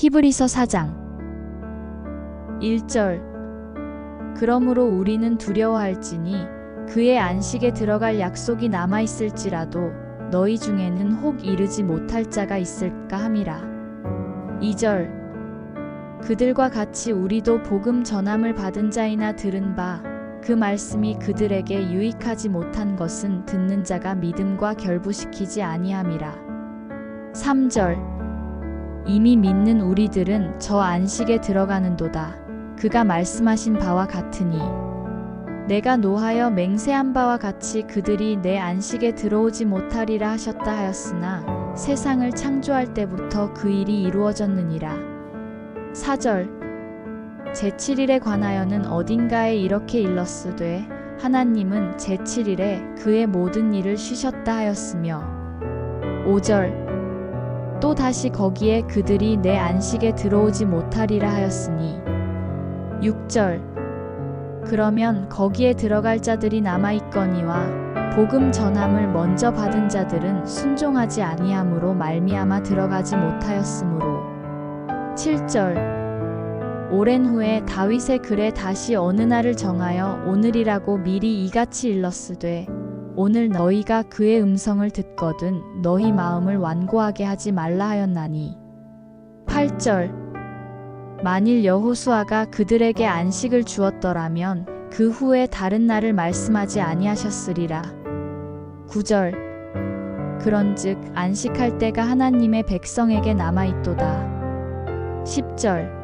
히브리서 4장. 1절. 그러므로 우리는 두려워할지니 그의 안식에 들어갈 약속이 남아 있을지라도 너희 중에는 혹 이르지 못할 자가 있을까 함이라. 2절. 그들과 같이 우리도 복음 전함을 받은 자이나 들은 바 그 말씀이 그들에게 유익하지 못한 것은 듣는 자가 믿음과 결부시키지 아니함이라. 3절 이미 믿는 우리들은 저 안식에 들어가는도다. 그가 말씀하신 바와 같으니 내가 노하여 맹세한 바와 같이 그들이 내 안식에 들어오지 못하리라 하셨다 하였으나 세상을 창조할 때부터 그 일이 이루어졌느니라. 4절 제7일에 관하여는 어딘가에 이렇게 일렀으되 하나님은 제7일에 그의 모든 일을 쉬셨다 하였으며 5절 또 다시 거기에 그들이 내 안식에 들어오지 못하리라 하였으니. 6절. 그러면 거기에 들어갈 자들이 남아 있거니와 복음 전함을 먼저 받은 자들은 순종하지 아니함으로 말미암아 들어가지 못하였으므로. 7절. 오랜 후에 다윗의 글에 다시 어느 날을 정하여 오늘이라고 미리 이같이 일렀으되 오늘 너희가 그의 음성을 듣거든 너희 마음을 완고하게 하지 말라 하였나니. 8절. 만일 여호수아가 그들에게 안식을 주었더라면 그 후에 다른 날을 말씀하지 아니하셨으리라. 9절. 그런즉 안식할 때가 하나님의 백성에게 남아 있도다. 10절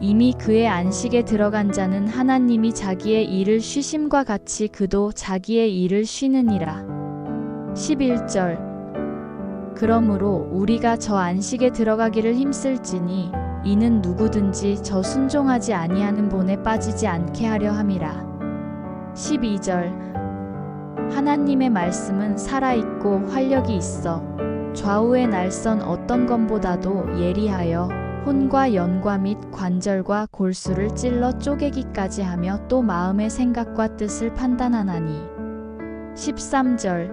이미 그의 안식에 들어간 자는 하나님이 자기의 일을 쉬심과 같이 그도 자기의 일을 쉬느니라. 11절 그러므로 우리가 저 안식에 들어가기를 힘쓸지니 이는 누구든지 저 순종하지 아니하는 본에 빠지지 않게 하려 함이라. 12절 하나님의 말씀은 살아 있고 활력이 있어 좌우의 날선 어떤 것보다도 예리하여 혼과 연과 및 관절과 골수를 찔러 쪼개기까지 하며 또 마음의 생각과 뜻을 판단하나니. 13절.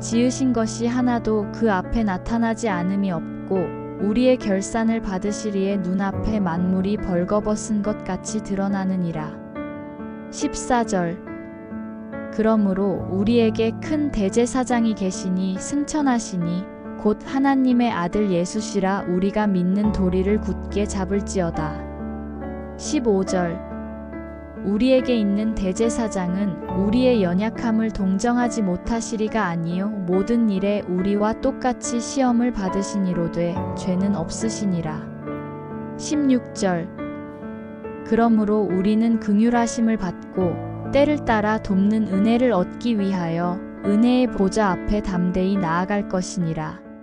지으신 것이 하나도 그 앞에 나타나지 않음이 없고 우리의 결산을 받으시리에 눈앞에 만물이 벌거벗은 것 같이 드러나느니라. 14절. 그러므로 우리에게 큰 대제사장이 계시니 승천하시니 곧 하나님의 아들 예수시라 우리가 믿는 도리를 굳게 잡을지어다. 15절 우리에게 있는 대제사장은 우리의 연약함을 동정하지 못하시리가 아니요 모든 일에 우리와 똑같이 시험을 받으시니로되 죄는 없으시니라. 16절 그러므로 우리는 긍휼하심을 받고 때를 따라 돕는 은혜를 얻기 위하여 은혜의 보좌 앞에 담대히 나아갈 것이니라.